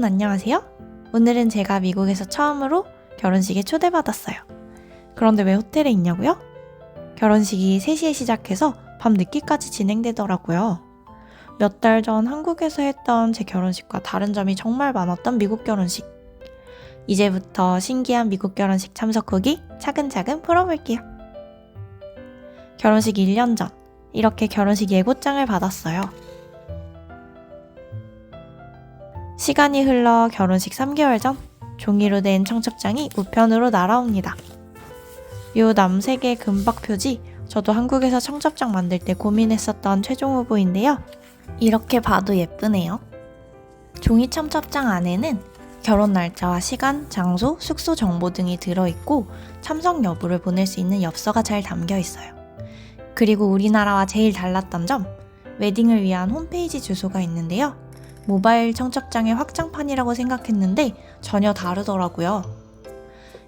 여러분 안녕하세요. 오늘은 제가 미국에서 처음으로 결혼식에 초대받았어요. 그런데 왜 호텔에 있냐고요? 결혼식이 3시에 시작해서 밤 늦게까지 진행되더라고요. 몇 달 전 한국에서 했던 제 결혼식과 다른 점이 정말 많았던 미국 결혼식. 이제부터 신기한 미국 결혼식 참석 후기 차근차근 풀어볼게요. 결혼식 1년 전, 이렇게 결혼식 예고장을 받았어요. 시간이 흘러 결혼식 3개월 전 종이로 된 청첩장이 우편으로 날아옵니다. 요 남색의 금박 표지 저도 한국에서 청첩장 만들 때 고민했었던 최종 후보인데요. 이렇게 봐도 예쁘네요. 종이 청첩장 안에는 결혼 날짜와 시간, 장소, 숙소 정보 등이 들어있고 참석 여부를 보낼 수 있는 엽서가 잘 담겨 있어요. 그리고 우리나라와 제일 달랐던 점, 웨딩을 위한 홈페이지 주소가 있는데요. 모바일 청첩장의 확장판이라고 생각했는데 전혀 다르더라고요.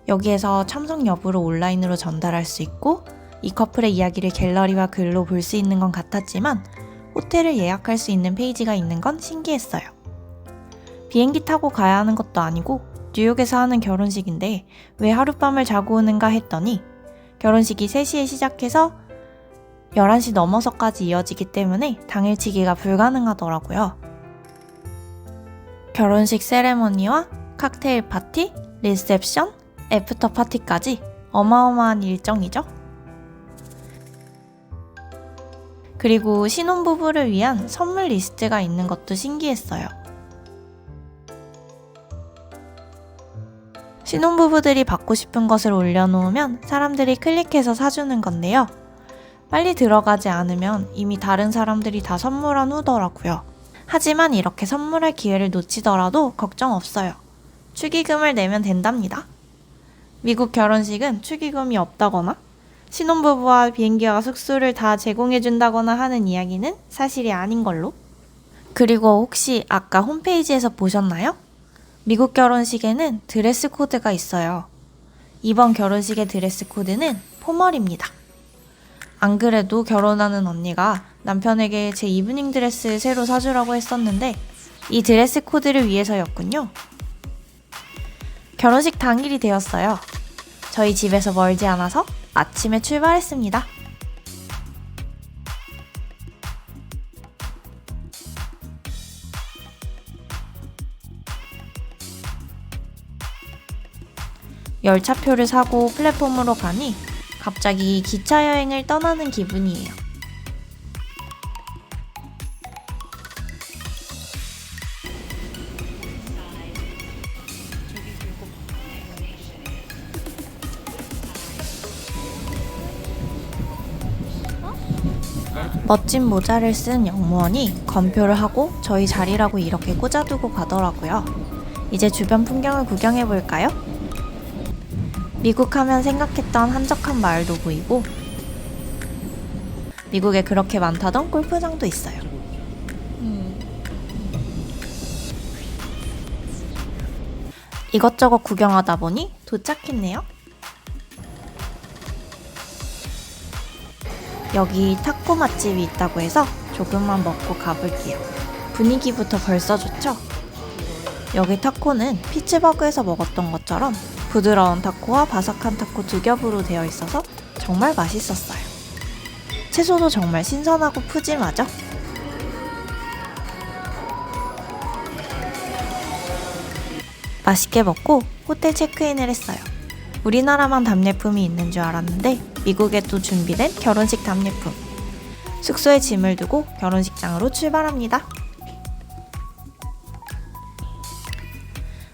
여기에서 참석 여부를 온라인으로 전달할 수 있고 이 커플의 이야기를 갤러리와 글로 볼 수 있는 건 같았지만 호텔을 예약할 수 있는 페이지가 있는 건 신기했어요. 비행기 타고 가야 하는 것도 아니고 뉴욕에서 하는 결혼식인데 왜 하룻밤을 자고 오는가 했더니 결혼식이 3시에 시작해서 11시 넘어서까지 이어지기 때문에 당일치기가 불가능하더라고요. 결혼식 세레머니와 칵테일 파티, 리셉션, 애프터 파티까지 어마어마한 일정이죠. 그리고 신혼부부를 위한 선물 리스트가 있는 것도 신기했어요. 신혼부부들이 받고 싶은 것을 올려놓으면 사람들이 클릭해서 사주는 건데요. 빨리 들어가지 않으면 이미 다른 사람들이 다 선물한 후더라고요. 하지만 이렇게 선물할 기회를 놓치더라도 걱정 없어요. 축의금을 내면 된답니다. 미국 결혼식은 축의금이 없다거나 신혼부부와 비행기와 숙소를 다 제공해준다거나 하는 이야기는 사실이 아닌 걸로. 그리고 혹시 아까 홈페이지에서 보셨나요? 미국 결혼식에는 드레스 코드가 있어요. 이번 결혼식의 드레스 코드는 포멀입니다. 안 그래도 결혼하는 언니가 남편에게 제 이브닝 드레스 새로 사주라고 했었는데 이 드레스 코드를 위해서였군요. 결혼식 당일이 되었어요. 저희 집에서 멀지 않아서 아침에 출발했습니다. 열차표를 사고 플랫폼으로 가니 갑자기 기차 여행을 떠나는 기분이에요. 멋진 모자를 쓴 영무원이 검표를 하고 저희 자리라고 이렇게 꽂아두고 가더라고요. 이제 주변 풍경을 구경해 볼까요? 미국 하면 생각했던 한적한 마을도 보이고 미국에 그렇게 많다던 골프장도 있어요. 이것저것 구경하다 보니 도착했네요. 여기 타코 맛집이 있다고 해서 조금만 먹고 가볼게요. 분위기부터 벌써 좋죠? 여기 타코는 피츠버그에서 먹었던 것처럼 부드러운 타코와 바삭한 타코 두 겹으로 되어 있어서 정말 맛있었어요. 채소도 정말 신선하고 푸짐하죠? 맛있게 먹고 호텔 체크인을 했어요. 우리나라만 답례품이 있는 줄 알았는데 미국에도 준비된 결혼식 답례품. 숙소에 짐을 두고 결혼식장으로 출발합니다.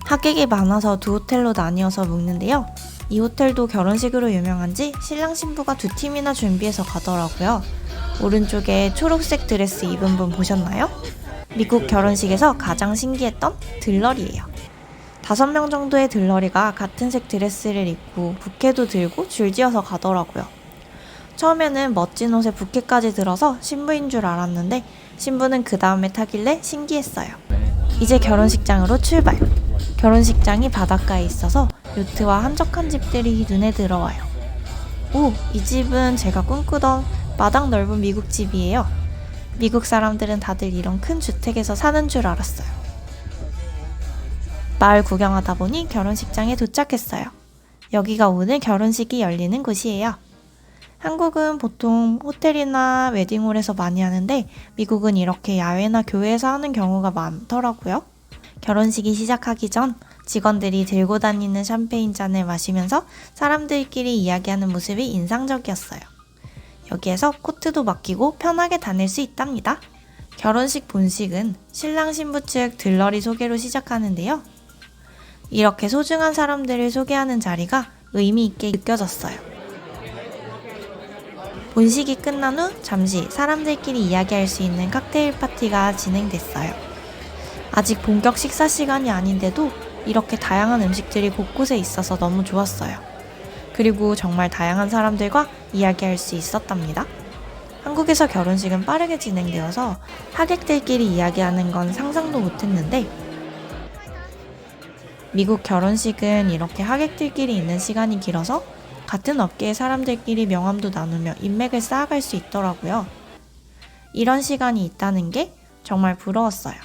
하객이 많아서 두 호텔로 나뉘어서 묵는데요. 이 호텔도 결혼식으로 유명한지 신랑 신부가 두 팀이나 준비해서 가더라고요. 오른쪽에 초록색 드레스 입은 분 보셨나요? 미국 결혼식에서 가장 신기했던 들러리예요. 다섯 명 정도의 들러리가 같은 색 드레스를 입고 부케도 들고 줄지어서 가더라고요. 처음에는 멋진 옷에 부케까지 들어서 신부인 줄 알았는데 신부는 그 다음에 타길래 신기했어요. 이제 결혼식장으로 출발. 결혼식장이 바닷가에 있어서 요트와 한적한 집들이 눈에 들어와요. 오, 이 집은 제가 꿈꾸던 마당 넓은 미국 집이에요. 미국 사람들은 다들 이런 큰 주택에서 사는 줄 알았어요. 마을 구경하다 보니 결혼식장에 도착했어요. 여기가 오늘 결혼식이 열리는 곳이에요. 한국은 보통 호텔이나 웨딩홀에서 많이 하는데 미국은 이렇게 야외나 교회에서 하는 경우가 많더라고요. 결혼식이 시작하기 전 직원들이 들고 다니는 샴페인 잔을 마시면서 사람들끼리 이야기하는 모습이 인상적이었어요. 여기에서 코트도 맡기고 편하게 다닐 수 있답니다. 결혼식 본식은 신랑 신부 측 들러리 소개로 시작하는데요. 이렇게 소중한 사람들을 소개하는 자리가 의미 있게 느껴졌어요. 본식이 끝난 후 잠시 사람들끼리 이야기할 수 있는 칵테일 파티가 진행됐어요. 아직 본격 식사 시간이 아닌데도 이렇게 다양한 음식들이 곳곳에 있어서 너무 좋았어요. 그리고 정말 다양한 사람들과 이야기할 수 있었답니다. 한국에서 결혼식은 빠르게 진행되어서 하객들끼리 이야기하는 건 상상도 못했는데 미국 결혼식은 이렇게 하객들끼리 있는 시간이 길어서 같은 업계의 사람들끼리 명함도 나누며 인맥을 쌓아갈 수 있더라고요. 이런 시간이 있다는 게 정말 부러웠어요.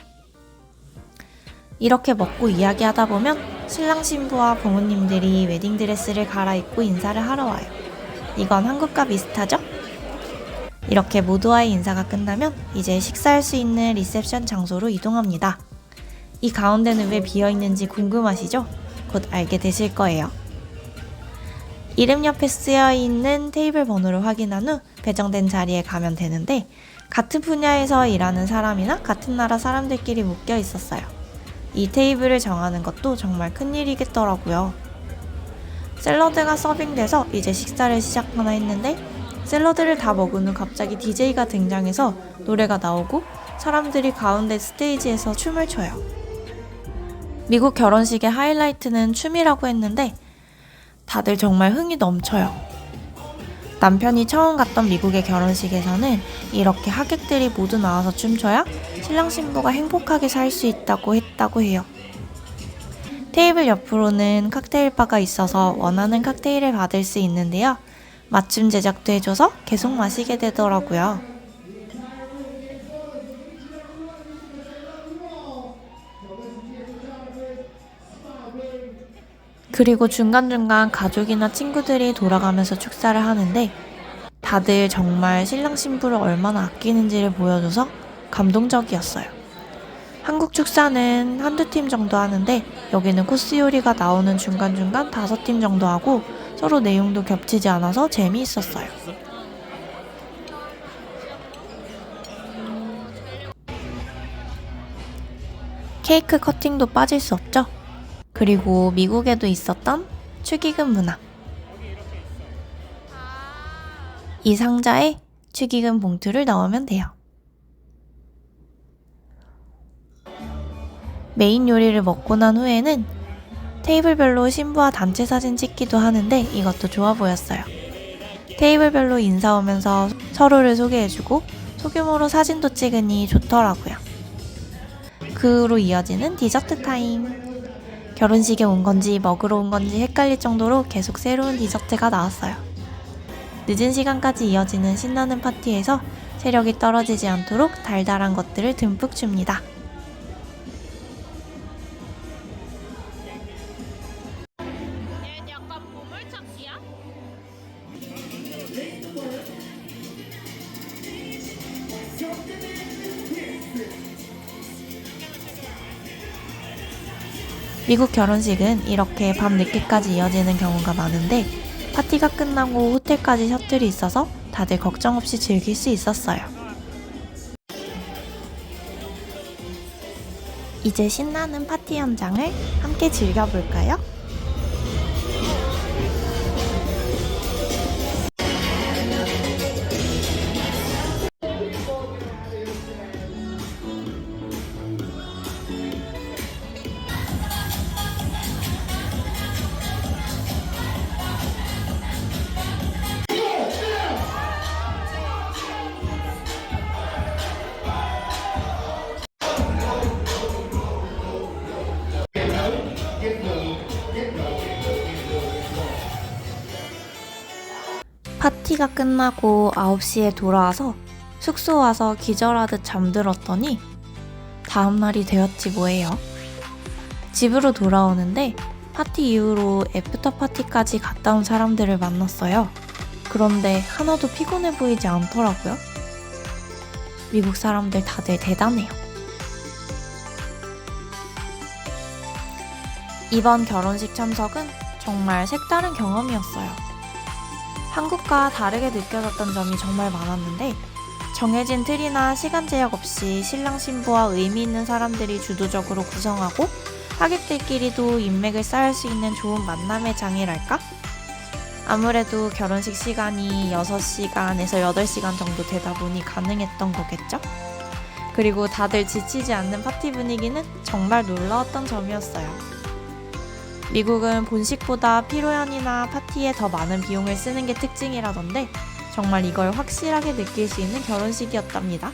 이렇게 먹고 이야기하다 보면 신랑 신부와 부모님들이 웨딩드레스를 갈아입고 인사를 하러 와요. 이건 한국과 비슷하죠? 이렇게 모두와의 인사가 끝나면 이제 식사할 수 있는 리셉션 장소로 이동합니다. 이 가운데는 왜 비어 있는지 궁금하시죠? 곧 알게 되실 거예요. 이름 옆에 쓰여 있는 테이블 번호를 확인한 후 배정된 자리에 가면 되는데 같은 분야에서 일하는 사람이나 같은 나라 사람들끼리 묶여 있었어요. 이 테이블을 정하는 것도 정말 큰일이겠더라고요. 샐러드가 서빙돼서 이제 식사를 시작하나 했는데 샐러드를 다 먹은 후 갑자기 DJ가 등장해서 노래가 나오고 사람들이 가운데 스테이지에서 춤을 춰요. 미국 결혼식의 하이라이트는 춤이라고 했는데 다들 정말 흥이 넘쳐요. 남편이 처음 갔던 미국의 결혼식에서는 이렇게 하객들이 모두 나와서 춤춰야 신랑 신부가 행복하게 살 수 있다고 했다고 해요. 테이블 옆으로는 칵테일 바가 있어서 원하는 칵테일을 받을 수 있는데요. 맞춤 제작도 해줘서 계속 마시게 되더라고요. 그리고 중간중간 가족이나 친구들이 돌아가면서 축사를 하는데 다들 정말 신랑 신부를 얼마나 아끼는지를 보여줘서 감동적이었어요. 한국 축사는 한두 팀 정도 하는데 여기는 코스 요리가 나오는 중간중간 다섯 팀 정도 하고 서로 내용도 겹치지 않아서 재미있었어요. 케이크 커팅도 빠질 수 없죠? 그리고 미국에도 있었던 축의금 문화. 이 상자에 축의금 봉투를 넣으면 돼요. 메인 요리를 먹고 난 후에는 테이블별로 신부와 단체 사진 찍기도 하는데 이것도 좋아 보였어요. 테이블별로 인사 오면서 서로를 소개해주고 소규모로 사진도 찍으니 좋더라고요. 그 후로 이어지는 디저트 타임. 결혼식에 온 건지 먹으러 온 건지 헷갈릴 정도로 계속 새로운 디저트가 나왔어요. 늦은 시간까지 이어지는 신나는 파티에서 체력이 떨어지지 않도록 달달한 것들을 듬뿍 줍니다. 얘 약간 보물찾기야? 미국 결혼식은 이렇게 밤 늦게까지 이어지는 경우가 많은데 파티가 끝나고 호텔까지 셔틀이 있어서 다들 걱정 없이 즐길 수 있었어요. 이제 신나는 파티 현장을 함께 즐겨볼까요? 파티가 끝나고 9시에 돌아와서 숙소 와서 기절하듯 잠들었더니 다음날이 되었지 뭐예요. 집으로 돌아오는데 파티 이후로 애프터 파티까지 갔다 온 사람들을 만났어요. 그런데 하나도 피곤해 보이지 않더라고요. 미국 사람들 다들 대단해요. 이번 결혼식 참석은 정말 색다른 경험이었어요. 한국과 다르게 느껴졌던 점이 정말 많았는데 정해진 틀이나 시간 제약 없이 신랑 신부와 의미 있는 사람들이 주도적으로 구성하고 하객들끼리도 인맥을 쌓을 수 있는 좋은 만남의 장이랄까? 아무래도 결혼식 시간이 6시간에서 8시간 정도 되다 보니 가능했던 거겠죠? 그리고 다들 지치지 않는 파티 분위기는 정말 놀라웠던 점이었어요. 미국은 본식보다 피로연이나 파티에 더 많은 비용을 쓰는 게 특징이라던데 정말 이걸 확실하게 느낄 수 있는 결혼식이었답니다.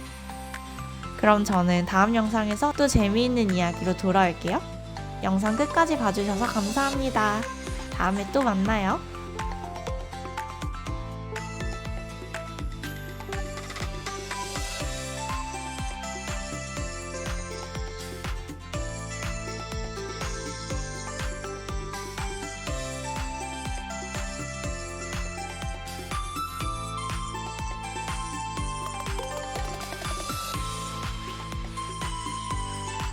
그럼 저는 다음 영상에서 또 재미있는 이야기로 돌아올게요. 영상 끝까지 봐주셔서 감사합니다. 다음에 또 만나요.